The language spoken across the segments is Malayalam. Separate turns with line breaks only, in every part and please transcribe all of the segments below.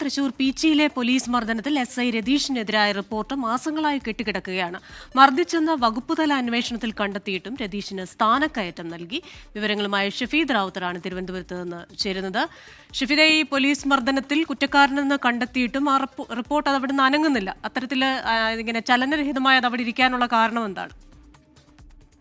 തൃശൂർ പീച്ചിയിലെ പോലീസ് മർദ്ദനത്തിൽ എസ് ഐ രതീഷിനെതിരായ റിപ്പോർട്ട് മാസങ്ങളായി കെട്ടിക്കിടക്കുകയാണ്. മർദ്ദിച്ചെന്ന വകുപ്പുതല അന്വേഷണത്തിൽ കണ്ടെത്തിയിട്ടും രതീഷിന് സ്ഥാനക്കയറ്റം നൽകി. വിവരങ്ങളുമായി ഷഫീദ് റാവുത്തറാണ് തിരുവനന്തപുരത്ത് നിന്ന് ചേരുന്നത്. ഷഫീദെ ഈ പോലീസ് മർദ്ദനത്തിൽ കുറ്റക്കാരനെന്ന് കണ്ടെത്തിയിട്ടും ആ റിപ്പോർട്ട് അത് നിന്ന് അനങ്ങുന്നില്ല അത്തരത്തിൽ ഇങ്ങനെ ചലനരഹിതമായി അത് അവിടെ ഇരിക്കാനുള്ള കാരണം എന്താണ്?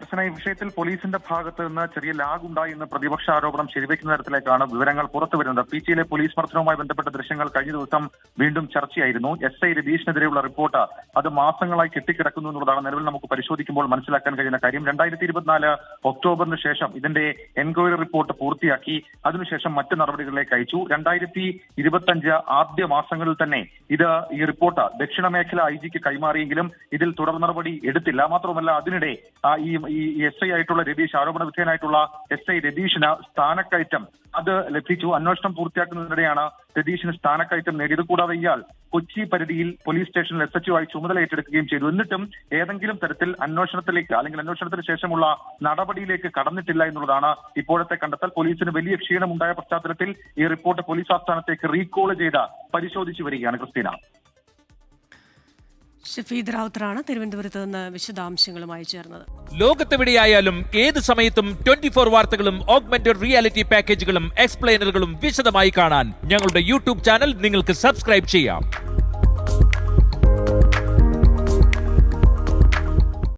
ദർശന ഈ വിഷയത്തിൽ പോലീസിന്റെ ഭാഗത്ത് നിന്ന് ചെറിയ ലാഗ് ഉണ്ടായി എന്ന് പ്രതിപക്ഷ ആരോപണം ശരിവെക്കുന്ന തരത്തിലേക്കാണ് വിവരങ്ങൾ പുറത്തു വരുന്നത്. പി ജിയിലെ പോലീസ് മർദ്ദനവുമായി ബന്ധപ്പെട്ട ദൃശ്യങ്ങൾ കഴിഞ്ഞ ദിവസം വീണ്ടും ചർച്ചയായിരുന്നു. എസ് ഐ രതീഷിനെതിരെയുള്ള റിപ്പോർട്ട് അത് മാസങ്ങളായി കെട്ടിക്കിടക്കുന്നു എന്നുള്ളതാണ് നിലവിൽ നമുക്ക് പരിശോധിക്കുമ്പോൾ മനസ്സിലാക്കാൻ കഴിയുന്ന കാര്യം. രണ്ടായിരത്തി ഇരുപത്തിനാല് ഒക്ടോബറിന് ശേഷം ഇതിന്റെ എൻക്വയറി റിപ്പോർട്ട് പൂർത്തിയാക്കി അതിനുശേഷം മറ്റ് നടപടികളിലേക്ക് അയച്ചു. രണ്ടായിരത്തി ഇരുപത്തിയഞ്ച് ആദ്യ മാസങ്ങളിൽ തന്നെ ഇത് ഈ റിപ്പോർട്ട് ദക്ഷിണ മേഖല ഐ ജിക്ക് കൈമാറിയെങ്കിലും ഇതിൽ തുടർ നടപടി എടുത്തില്ല. മാത്രമല്ല അതിനിടെ ഈ ഈ എസ് ഐ ആയിട്ടുള്ള രതീഷ് ആരോപണ വിധേയനായിട്ടുള്ള എസ് ഐ രതീഷിന് സ്ഥാനക്കയറ്റം. അത് ലഭിച്ചു. അന്വേഷണം പൂർത്തിയാക്കുന്നതിനിടെയാണ് രതീഷിന് സ്ഥാനക്കയറ്റം നേടിയത്. കൂടാതെ ഇയാൾ കൊച്ചി പരിധിയിൽ പോലീസ് സ്റ്റേഷനിൽ എസ് എച്ച് ആയി ചുമതല ഏറ്റെടുക്കുകയും ചെയ്തു. എന്നിട്ടും ഏതെങ്കിലും തരത്തിൽ അന്വേഷണത്തിലേക്ക് അല്ലെങ്കിൽ അന്വേഷണത്തിന് ശേഷമുള്ള നടപടിയിലേക്ക് കടന്നിട്ടില്ല എന്നുള്ളതാണ് ഇപ്പോഴത്തെ കണ്ടെത്തൽ. പോലീസിന് വലിയ ക്ഷീണമുണ്ടായ പശ്ചാത്തലത്തിൽ ഈ റിപ്പോർട്ട് പോലീസ് ആസ്ഥാനത്തേക്ക് റീകോൾ ചെയ്ത് പരിശോധിച്ചു വരികയാണ് ക്രിസ്റ്റീന.
ഷഫീദ് റാവുത്തറാണ് തിരുവനന്തപുരത്ത് നിന്ന് വിശദാംശങ്ങളുമായി ചേർന്നത്.
ലോകത്തെവിടെയായാലും ഏത് സമയത്തും ട്വന്റി ഫോർ വാർത്തകളും ഓഗ്മെന്റഡ് റിയാലിറ്റി പാക്കേജുകളും എക്സ്പ്ലെയിനറുകളും വിശദമായി കാണാൻ ഞങ്ങളുടെ യൂട്യൂബ് ചാനൽ നിങ്ങൾക്ക് സബ്സ്ക്രൈബ് ചെയ്യാം.